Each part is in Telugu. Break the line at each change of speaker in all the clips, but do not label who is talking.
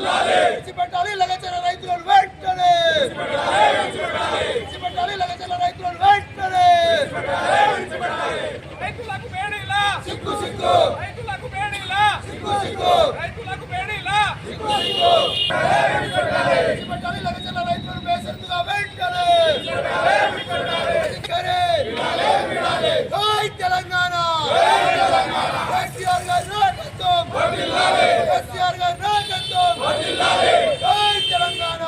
విడిచిపెట్టాలి. లగచర రైతులను వెంటనే. విడిచిపెట్టాలి. లగచర రైతులను వెంటనే.
రైతులకు బేడీలా
సిగ్గు సిగ్గు.
రైతులకు బేడీలా
సిగ్గు సిగ్గు.
రైతులకు బేడీలా
విడిచిపెట్టాలి. లగచర రైతులను బేసెత్తుగా వెంటనే. తెలంగాణ. కేసీఆర్ గారి నాయకత్వం. కేసీఆర్ గారి నాయకత్వం జై తెలంగాణ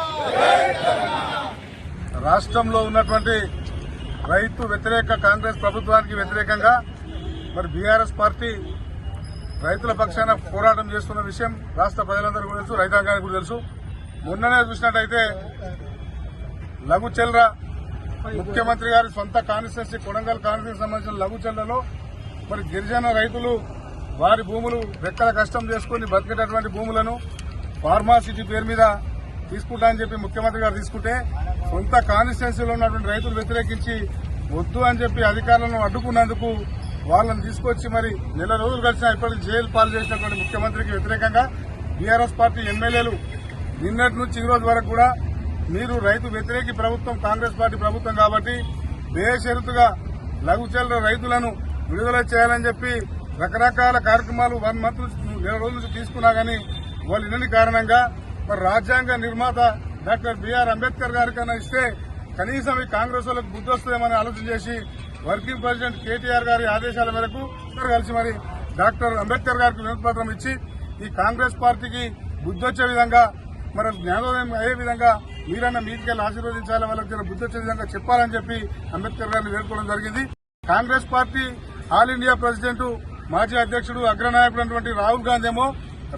రాష్ట్రంలో ఉన్నటువంటి రైతు వ్యతిరేక కాంగ్రెస్ ప్రభుత్వానికి వ్యతిరేకంగా మరి బీఆర్ఎస్ పార్టీ రైతుల పక్షాన పోరాటం చేస్తున్న విషయం రాష్ట్ర ప్రజలందరికీ కూడా తెలుసు రైతాంగానికి కూడా తెలుసు. మొన్ననే చూసినట్టయితే లఘు చెల్ర ముఖ్యమంత్రి గారి సొంత కాన్స్టిట్యున్సీ కొడంగల్ కాన్స్టిట్యూన్సీ సంబంధించిన లఘు చెల్లలో మరి గిరిజన రైతులు వారి భూములు రెక్కల కష్టం చేసుకుని బతికేటటువంటి భూములను ఫార్మాసిటీ పేరు మీద తీసుకుంటా అని చెప్పి ముఖ్యమంత్రి గారు తీసుకుంటే సొంత కాన్స్టిట్యున్సీలో ఉన్నటువంటి రైతులు వ్యతిరేకించి వద్దు అని చెప్పి అధికారులను అడ్డుకున్నందుకు వాళ్ళని తీసుకొచ్చి మరి నెల రోజులు గడిచిన ఇప్పటికి జైలు పాలు చేసినటువంటి ముఖ్యమంత్రికి వ్యతిరేకంగా బీఆర్ఎస్ పార్టీ ఎమ్మెల్యేలు నిన్నటి నుంచి ఈ రోజు వరకు కూడా మీరు రైతు వ్యతిరేకి ప్రభుత్వం కాంగ్రెస్ పార్టీ ప్రభుత్వం కాబట్టి బేషరతుగా లఘుచల రైతులను విడుదల చేయాలని చెప్పి రకరకాల కార్యక్రమాలు వన్ మంత్ నెల రోజుల నుంచి తీసుకున్నా గానీ వాళ్ళు ఇన్ని కారణంగా మరి రాజ్యాంగ నిర్మాత డాక్టర్ బిఆర్ అంబేద్కర్ గారికైనా ఇస్తే కనీసం ఈ కాంగ్రెస్ వాళ్ళకి బుద్ధి వస్తుందేమని ఆలోచన చేసి వర్కింగ్ ప్రెసిడెంట్ కేటీఆర్ గారి ఆదేశాల మేరకు ఇద్దరు కలిసి మరి డాక్టర్ అంబేద్కర్ గారికి వినతిపత్రం ఇచ్చి ఈ కాంగ్రెస్ పార్టీకి బుద్ధి వచ్చే విధంగా మరి జ్ఞానోదయం అయ్యే విధంగా మీరన్న మీటికెళ్ళి ఆశీర్వదించాలి వాళ్ళకి జర బుద్ధి వచ్చే విధంగా చెప్పాలని చెప్పి అంబేద్కర్ గారిని వేడుకోవడం జరిగింది. Congress party all India president మాజీ అధ్యక్షుడు అగ్రనాయకుడు అటువంటి రాహుల్ గాంధీ ఏమో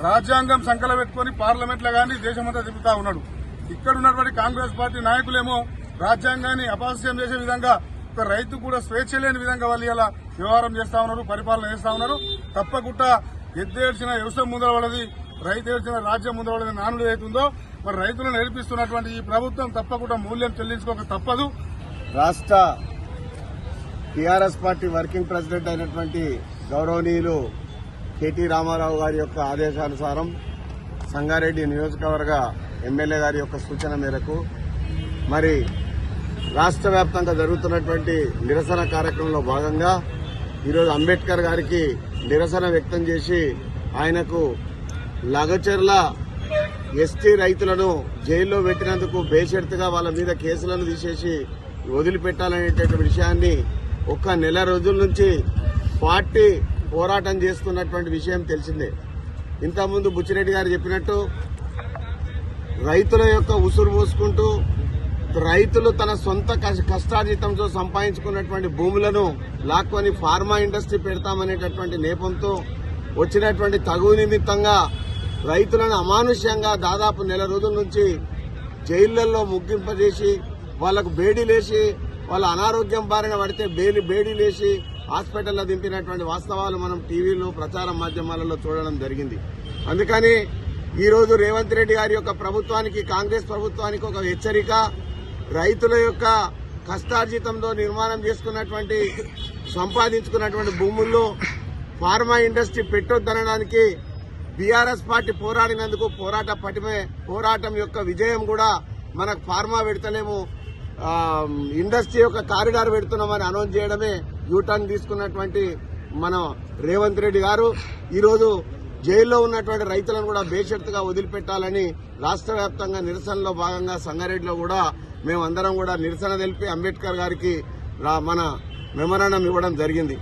రాజ్యాంగం సంకల పెట్టుకుని పార్లమెంట్లో గానీ దేశమంతా తిప్పుతా ఉన్నాడు. ఇక్కడ ఉన్నటువంటి కాంగ్రెస్ పార్టీ నాయకులేమో రాజ్యాంగాన్ని అపహాస్యం చేసే విధంగా ఒక రైతు కూడా స్వేచ్ఛ లేని విధంగా వాళ్ళు ఇలా వ్యవహారం చేస్తా ఉన్నారు పరిపాలన చేస్తా ఉన్నారు. తప్పకుండా ఎద్దేడ్చిన వ్యవసాయం ముందర రైతు ఏడ్చిన రాజ్యం ముందర పడది నానుడు ఏదైతుందో మరి రైతులను నేర్పిస్తున్నటువంటి ఈ ప్రభుత్వం తప్పకుండా మూల్యం చెల్లించుకోక తప్పదు.
రాష్ట్ర టీఆర్ఎస్ పార్టీ వర్కింగ్ ప్రెసిడెంట్ అయినటువంటి గౌరవనీయులు కేటీ రామారావు గారి యొక్క ఆదేశానుసారం సంగారెడ్డి నియోజకవర్గ ఎమ్మెల్యే గారి యొక్క సూచన మేరకు మరి రాష్ట్ర వ్యాప్తంగా జరుగుతున్నటువంటి నిరసన కార్యక్రమంలో భాగంగా ఈరోజు అంబేద్కర్ గారికి నిరసన వ్యక్తం చేసి ఆయనకు లగచెర్ల ఎస్టీ రైతులను జైల్లో పెట్టినందుకు బేషరతుగా వాళ్ళ మీద కేసులను తీసేసి వదిలిపెట్టాలనేటువంటి విషయాన్ని ఒక్క నెల రోజుల నుంచి పార్టీ పోరాటం చేస్తున్నటువంటి విషయం తెలిసిందే. ఇంతకుముందు బుచ్చిరెడ్డి గారు చెప్పినట్టు రైతుల యొక్క ఉసురు పోసుకుంటూ రైతులు తన సొంత కష్ట- కష్టార్జితంతో సంపాదించుకున్నటువంటి భూములను లాక్కొని ఫార్మా ఇండస్ట్రీ పెడతామనేటటువంటి నేపంతో వచ్చినటువంటి తగు నిమిత్తంగా రైతులను అమానుష్యంగా దాదాపు నెల రోజుల నుంచి జైళ్ళలో ముగ్గింపజేసి వాళ్ళకు బేడీలేసి వాళ్ళ అనారోగ్యం బారిన పడితే బేలి బేడీలేసి హాస్పిటల్లో దింపినటువంటి వాస్తవాలు మనం టీవీలో ప్రచార మాధ్యమాలలో చూడడం జరిగింది. అందుకని ఈరోజు రేవంత్ రెడ్డి గారి యొక్క ప్రభుత్వానికి కాంగ్రెస్ ప్రభుత్వానికి ఒక హెచ్చరిక రైతుల యొక్క కష్టార్జితంతో నిర్మాణం చేసుకున్నటువంటి సంపాదించుకున్నటువంటి భూముల్లో ఫార్మా ఇండస్ట్రీ పెట్టొద్దనడానికి బీఆర్ఎస్ పార్టీ పోరాడినందుకు పోరాట పటిమే పోరాటం యొక్క విజయం కూడా మనకు ఫార్మా పెడతలేము ఇండస్ట్రీ యొక్క కారిడార్ పెడుతున్నామని అనౌన్స్ చేయడమే యూటర్న్ తీసుకున్నటువంటి మన రేవంత్ రెడ్డి గారు ఈరోజు జైల్లో ఉన్నటువంటి రైతులను కూడా బేషరతుగా వదిలిపెట్టాలని రాష్ట్ర వ్యాప్తంగా నిరసనలో భాగంగా సంగారెడ్డిలో కూడా మేమందరం కూడా నిరసన తెలిపి అంబేద్కర్ గారికి రా- మన మెమరాండం ఇవ్వడం జరిగింది.